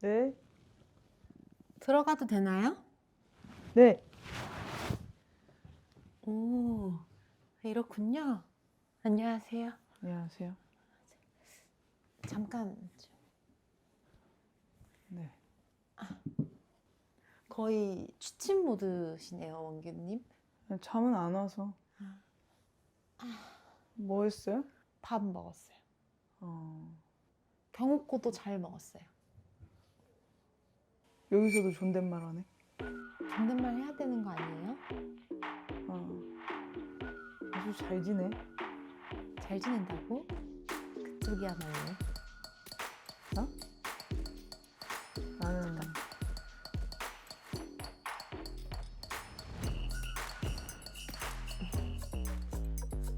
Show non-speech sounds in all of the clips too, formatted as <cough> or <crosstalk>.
네. 들어가도 되나요? 네. 오, 이렇군요. 안녕하세요. 안녕하세요. 잠깐 네. 거의 취침 모드시네요, 원규님. 잠은 안 와서. 뭐 했어요? 밥 먹었어요. 어, 경욱고도 잘 먹었어요. 여기서도 존댓말 하네. 존댓말 해야 되는 거 아니에요? 어. 아주 잘 지내. 잘 지낸다고? 그쪽이야말로. 나는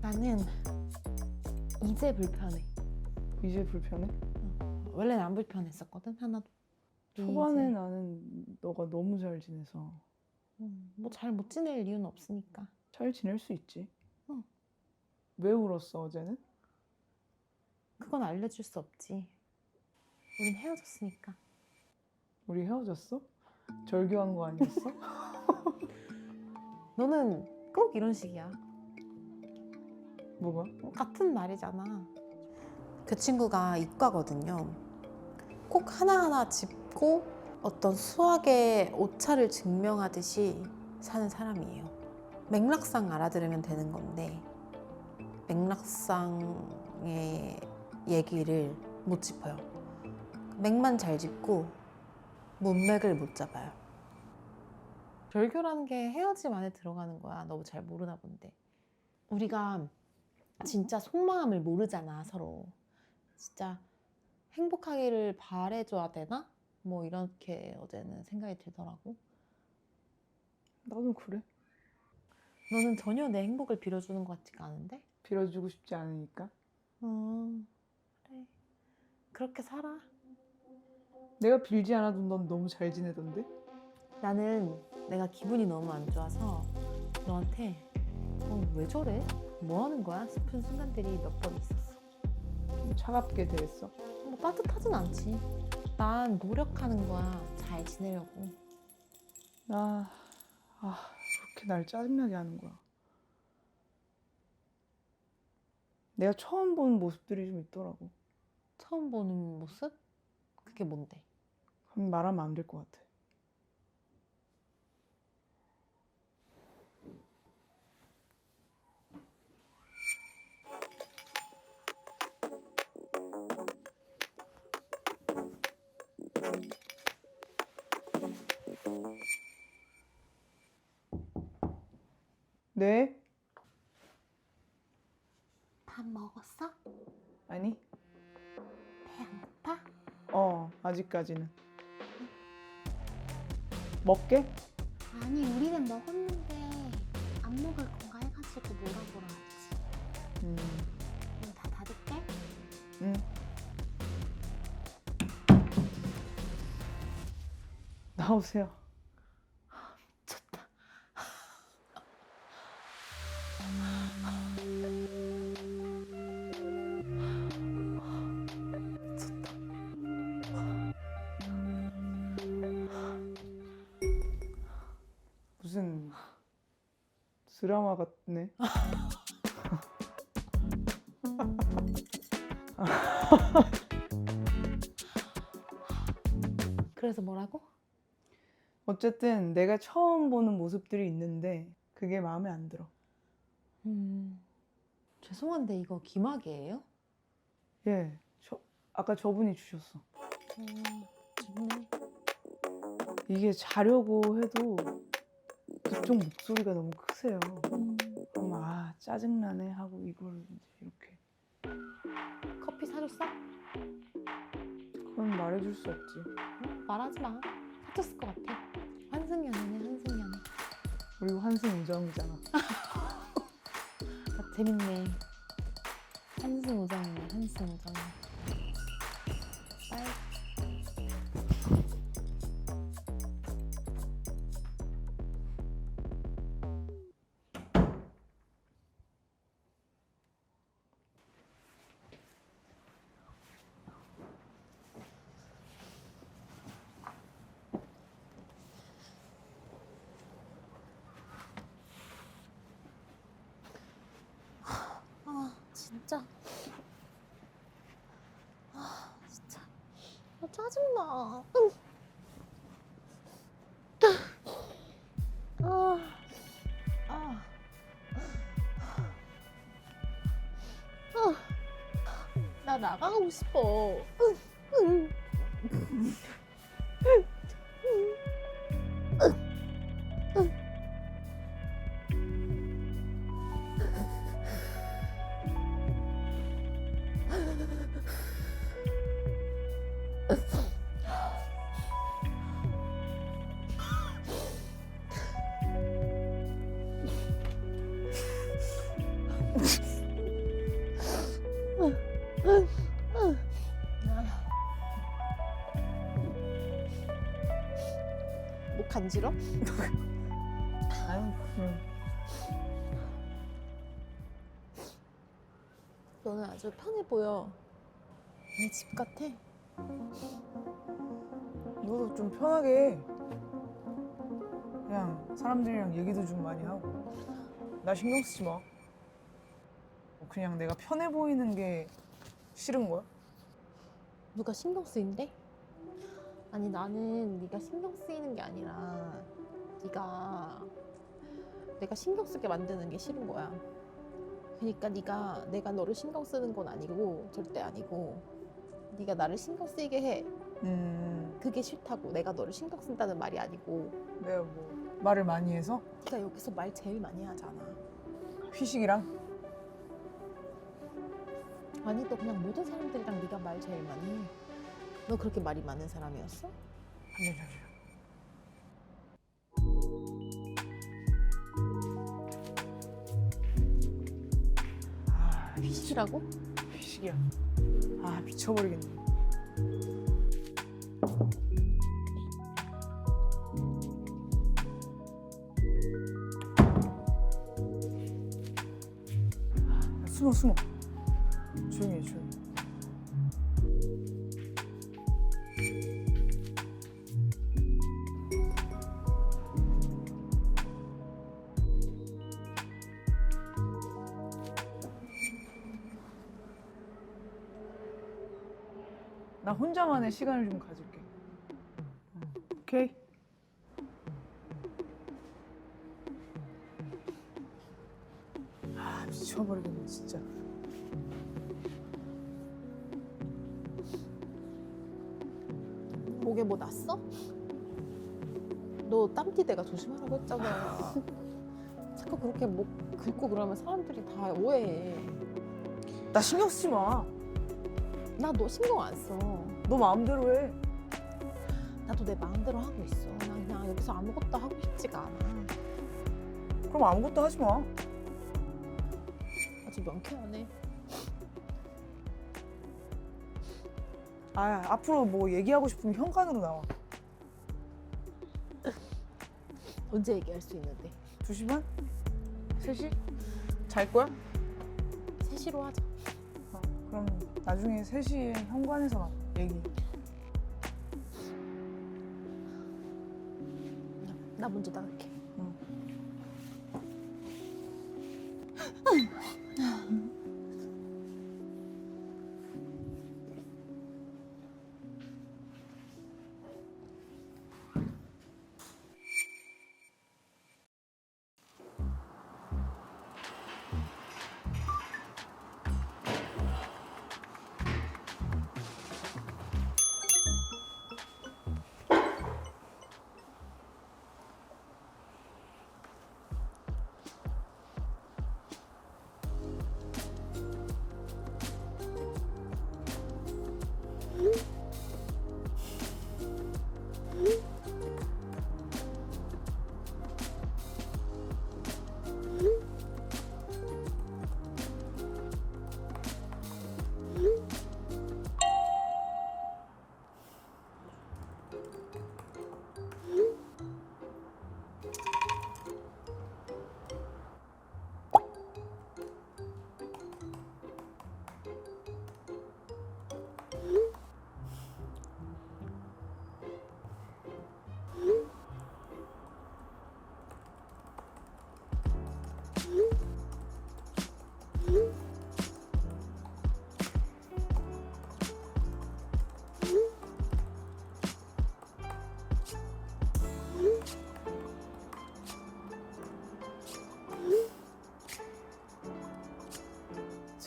나는 이제 불편해. 이제 불편해. 원래는 안 불편했었거든 하나도. 초반에 이제. 나는 너가 너무 잘 지내서 뭐잘 못 지낼 이유는 없으니까. 잘 지낼 수 있지. 응. 왜 울었어 어제는? 그건 알려줄 수 없지. 우린 헤어졌으니까. 우리 헤어졌어? 절교한 거 아니었어? <laughs> <laughs> 너는 꼭 이런 식이야. 뭐가? 같은 말이잖아. 그 친구가 이과거든요. 꼭 하나하나 짚고 어떤 수학의 오차를 증명하듯이 사는 사람이에요. 맥락상 알아들으면 되는 건데 맥락상의 얘기를 못 짚어요. 맥만 잘 짚고 문맥을 못 잡아요. 절교라는 게 헤어짐 안에 들어가는 거야. 너무 잘 모르나 본데. 우리가 진짜 속마음을 모르잖아 서로 진짜 행복하기를 바래줘야 되나? 뭐 이렇게 어제는 생각이 들더라고 나도 그래. 너는 전혀 내 행복을 빌어주는 것 같지가 않은데? 빌어주고 싶지 않으니까. 음 그래 그렇게 살아 내가 빌지 않아도 넌 너무 잘 지내던데? 나는 내가 기분이 너무 안 좋아서 너한테 어, 왜 저래? 뭐 하는 거야? 싶은 순간들이 몇 번 있었어 좀 차갑게 대했어. 뭐 따뜻하진 않지 난 노력하는 거야 잘 지내려고 나, 아, 그렇게 날 짜증나게 하는 거야. 내가 처음 본 모습들이 좀 있더라고. 처음 보는 모습? 그게 뭔데? 그럼 말하면 안 될 것 같아. 네? 밥 먹었어? 아니? 배 안 고파? 어, 아직까지는. 먹게? 아니 우리는 먹었는데 안 먹을 건가 해가지고 물어보러 왔지 음, 그럼 다 닫을게 응. 나오세요. 드라마 같네. 그래서 뭐라고? 어쨌든 내가 처음 보는 모습들이 있는데 그게 마음에 안 들어. 음, 죄송한데 이거 기막이에요? 예, 저 아까 저분이 주셨어. 음, 좋네. 이게 자려고 해도 그쪽 목소리가 너무 크세요. 음, 그럼 아 짜증나네 하고 이걸 이제 이렇게 커피 사줬어? 그건 말해줄 수 없지. 음, 말하지 마. 사줬을 것 같아. 환승연애네 환승연애. 그리고 환승 우정이잖아. <laughs> 아, 재밌네. 한승 우정이네 한승 우정. 진짜. 아, 진짜. 아, 짜증나. 응. 아, 아. 아. 나 나가고 싶어. 응. 응. 목 간지러? 아유, 응. 너는 아주 편해 보여. 내 집 같아. 너도 좀 편하게 해. 그냥 사람들이랑 얘기도 좀 많이 하고. 나 신경 쓰지 마. 그냥 내가 편해 보이는 게 싫은 거야? 누가 신경 쓰인대? 아니 나는 네가 신경 쓰이는 게 아니라 네가 내가 신경 쓰게 만드는 게 싫은 거야. 그러니까 네가 내가 너를 신경 쓰는 건 아니고 절대 아니고 네가 나를 신경 쓰이게 해. 음, 그게 싫다고. 내가 너를 신경 쓴다는 말이 아니고 내가 뭐 말을 많이 해서 네가 여기서 말 제일 많이 하잖아. 휘식이랑 아니 너 그냥 모든 사람들이랑 네가 말 제일 많이 해. 너 그렇게 말이 많은 사람이었어? 잠시만 잠시만. 아, 피시라고? 휘식이야. 아 미쳐버리겠네. 아, 숨어 숨어. 나 혼자만의 시간을 좀 가질게. 어, 오케이. 아 미쳐버리겠네 진짜. 목에 뭐 났어? 너 땀띠 내가 조심하라고 했잖아. <laughs> 자꾸 그렇게 목 긁고 그러면 사람들이 다 오해해. 나 신경 쓰지 마. 나 너 신경 안 써. 너 마음대로 해. 나도 내 마음대로 하고 있어. 나 그냥 여기서 아무것도 하고 싶지가 않아. 그럼 아무것도 하지 마. 아주 명쾌하네. 아 앞으로 뭐 얘기하고 싶으면 현관으로 나와. 언제 얘기할 수 있는데? 2시 반? 3시? 잘 거야? 3시로 하자. 어, 그럼 나중에 3시에 현관에서 만 얘기. 나 먼저 나갈게.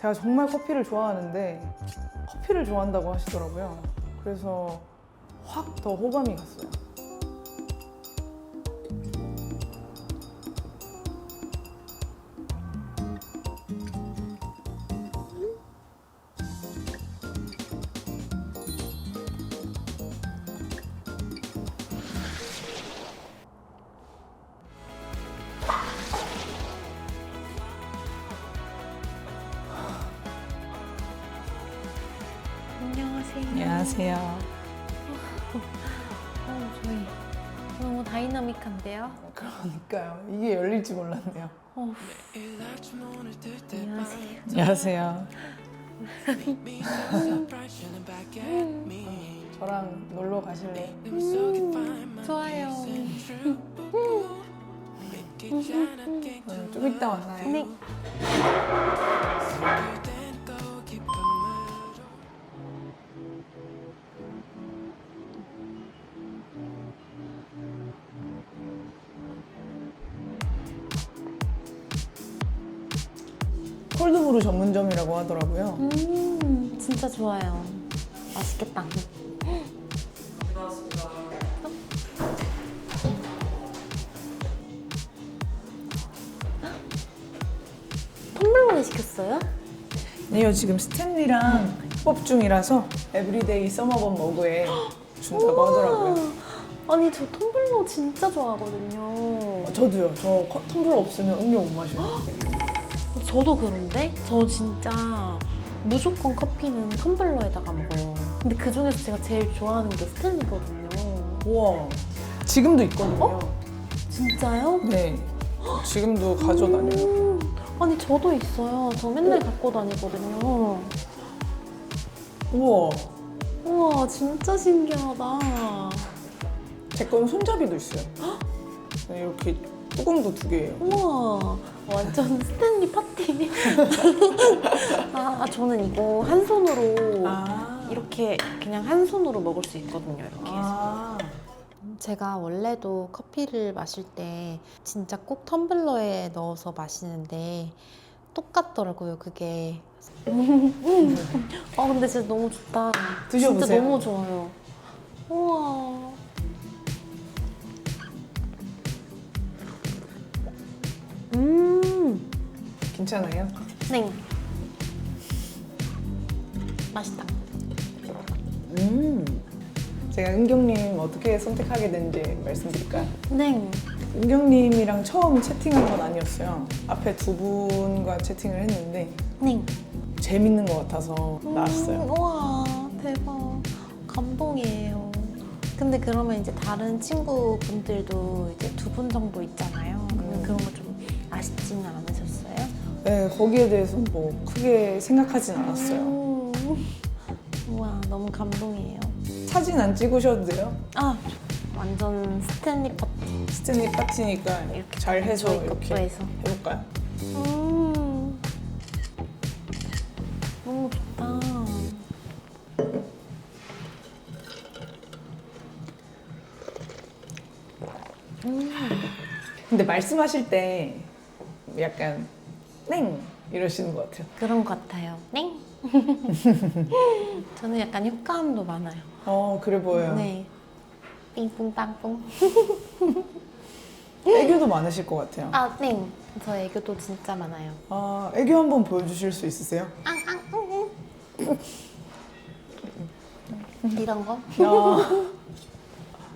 제가 정말 커피를 좋아하는데 커피를 좋아한다고 하시더라고요. 그래서 확 더 호감이 갔어요. 안녕하세요. 어, 저희 너무 다이나믹한데요? 그러니까요. 이게 열릴지 몰랐네요. 어, 안녕하세요. 안녕하세요. 저랑 놀러 가실래요? 좋아요. 음, 좀 이따 만나요. 네. 하더라고요. 음, 진짜 좋아요. 맛있겠다. <gasps> 텀블러에 시켰어요? 아니요 지금 스탠리랑 협업 중이라서 에브리데이 서머번 머그에 <gasps> 준다고 하더라고요. 아니 저 텀블러 진짜 좋아하거든요. 어, 저도요. 저 커- 텀블러 없으면 음료 못 마셔요. <gasps> 저도 그런데 저 진짜 무조건 커피는 텀블러에다가 먹어요. 근데 그 중에서 제가 제일 좋아하는 게 스탠리거든요. 우와. 지금도 있거든요. 진짜요? 네. 지금도 가져다녀요. 음, 아니 저도 있어요. 저 맨날 갖고 다니거든요. 우와. 우와 진짜 신기하다. 제 거는 손잡이도 있어요. <gasps> 네, 이렇게 뚜껑도 두 개예요. 우와 완전 스탠리 파티. <laughs> 아, 아, 저는 이거 한 손으로 아. 이렇게 그냥 한 손으로 먹을 수 있거든요. 이렇게 해서. 아. 제가 원래도 커피를 마실 때 진짜 꼭 텀블러에 넣어서 마시는데 똑같더라고요 그게 아 근데 진짜 너무 좋다 드셔보세요. 진짜 너무 좋아요 우와 음 괜찮아요? 네. 맛있다 음. 제가 은경님 어떻게 선택하게 된지 말씀드릴까요? 네 은경님이랑 처음 채팅한 건 아니었어요. 앞에 두 분과 채팅을 했는데 네. 재밌는 것 같아서 나왔어요. 음, 우와 대박 감동이에요. 근데 그러면 이제 다른 친구분들도 이제 두 분 정도 있잖아요. 그러면 음. 그런 거좀 아쉽지는 않으셨어요? 네, 거기에 대해서 뭐 크게 생각하진 않았어요. 음. 우와 너무 감동이에요. 사진 안 찍으셔도 돼요. 아 완전 스탠리 퍼 스탠리 파티니까 이렇게 잘 해서 저희 이렇게 것도 해서. 해볼까요? 음. 너무 좋다. 음. 근데 말씀하실 때 약간 땡 이러시는 것 같아요. 그런 것 같아요. 네. <laughs> 저는 약간 효과음도 많아요. 어 그래 보여요. 네. 삥뿡 빵뿡. <laughs> 애교도 많으실 것 같아요. 아, 네. 저 애교도 진짜 많아요. 아 애교 한번 보여주실 수 있으세요? 앙 앙 응, 응. 이런 거? 아,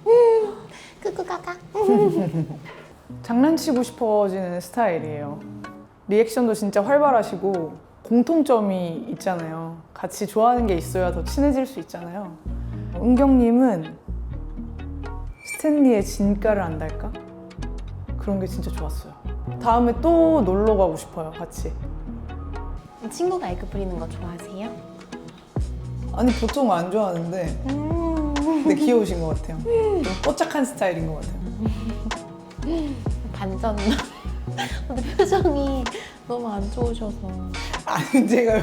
<laughs> 끄끄까까. 장난치고 싶어지는 스타일이에요. 리액션도 진짜 활발하시고 공통점이 있잖아요. 같이 좋아하는 게 있어야 더 친해질 수 있잖아요. 은경님은 스탠리의 진가를 안달까? 그런 게 진짜 좋았어요. 다음에 또 놀러 가고 싶어요, 같이. 친구가 애교 부리는 거 좋아하세요? 아니 보통 안 좋아하는데 음. 근데 귀여우신 것 같아요. 좀 뽀짝한 스타일인 것 같아요. <laughs> 반전. <laughs> 근데 표정이 너무 안 좋으셔서. 아니 제가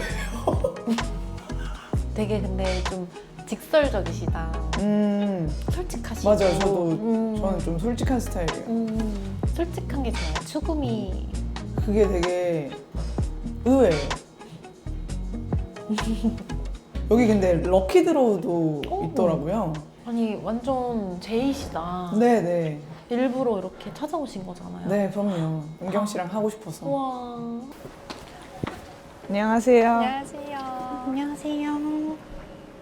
되게 근데 좀 직설적이시다. 음 솔직하시고. 맞아요. 저도 음. 저는 좀 솔직한 스타일이에요. 음, 솔직한 게 좋아요. 추구미. 그게 되게 의외예요. <laughs> 여기 근데 럭키 드로우도 오. 있더라고요. 아니 완전 제이시다. 네네. 일부러 이렇게 찾아오신 거잖아요. 네, 그럼요. 은경 씨랑 하고 싶어서. 우와. 안녕하세요. 안녕하세요. 안녕하세요.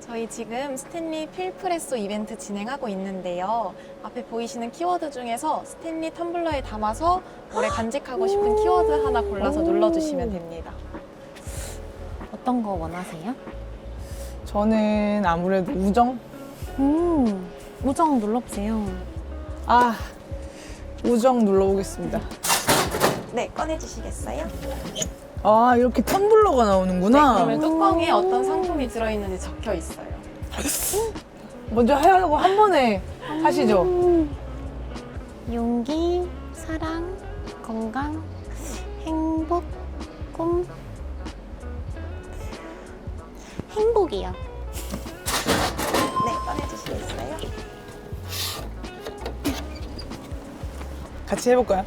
저희 지금 스탠리 필프레소 이벤트 진행하고 있는데요. 앞에 보이시는 키워드 중에서 스탠리 텀블러에 담아서 올해 간직하고 싶은 키워드 하나 골라서 오. 눌러주시면 됩니다. 어떤 거 원하세요? 저는 아무래도 우정? 음, 우정 눌러보세요. 아, 우정 눌러보겠습니다. 네, 꺼내주시겠어요? 아, 이렇게 텀블러가 네, 나오는구나. 그러면 뚜껑에 어떤 상품이 들어있는지 적혀 있어요. <laughs> 먼저 하려고 한 번에 하시죠. 음, 용기, 사랑, 건강, 행복, 꿈. 행복이요. 네, 꺼내주시겠어요? 같이 해볼까요?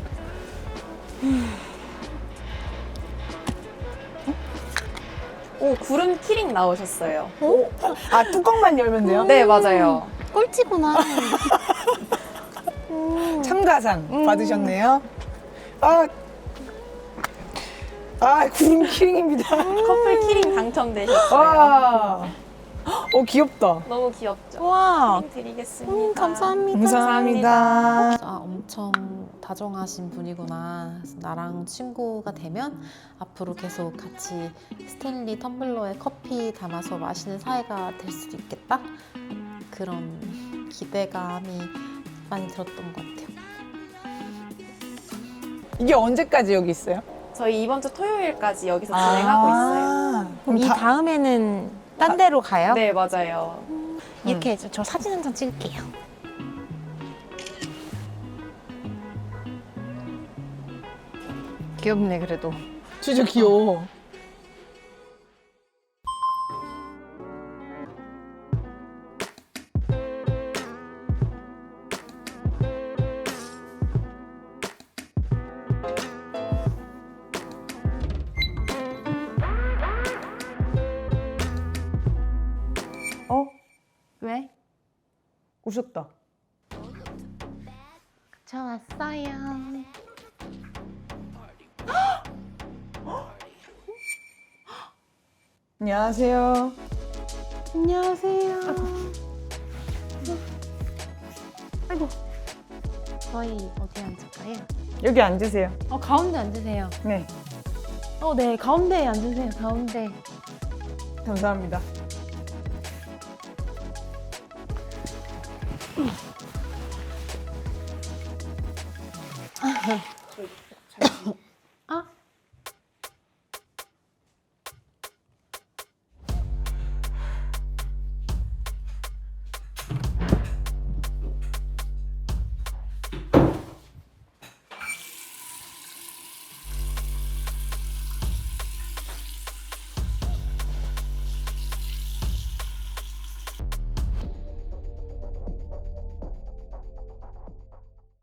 오, 구름 키링 나오셨어요. 아, 뚜껑만 열면 돼요? 네, 맞아요. 꼴찌구나. <laughs> 음, 참가상 받으셨네요. 아, 아, 구름 키링입니다. 커플 키링 당첨되셨어요. 와, 어, 귀엽다. 너무 귀엽죠? 우와. 키링 드리겠습니다. 음, 감사합니다. 감사합니다. 진짜 엄청 다정하신 분이구나. 나랑 친구가 되면 앞으로 계속 같이 스탠리 텀블러에 커피 담아서 마시는 사이가 될 수도 있겠다. 그런 기대감이 많이 들었던 것 같아요. 이게 언제까지 여기 있어요? 저희 이번 주 토요일까지 여기서 진행하고 있어요. 아, 그럼 이 다, 다음에는 딴 데로 가요? 네, 맞아요. 이렇게 해서 저 사진 한 장 찍을게요. 귀엽네 그래도. 진짜 귀여워. 어? 왜? 오셨다. 저 왔어요. 안녕하세요. 안녕하세요. 아이고. 저희 어디 앉을까요? 여기 앉으세요. 어, 가운데 앉으세요. 네, 어, 네, 가운데 앉으세요. 가운데. 감사합니다. <laughs>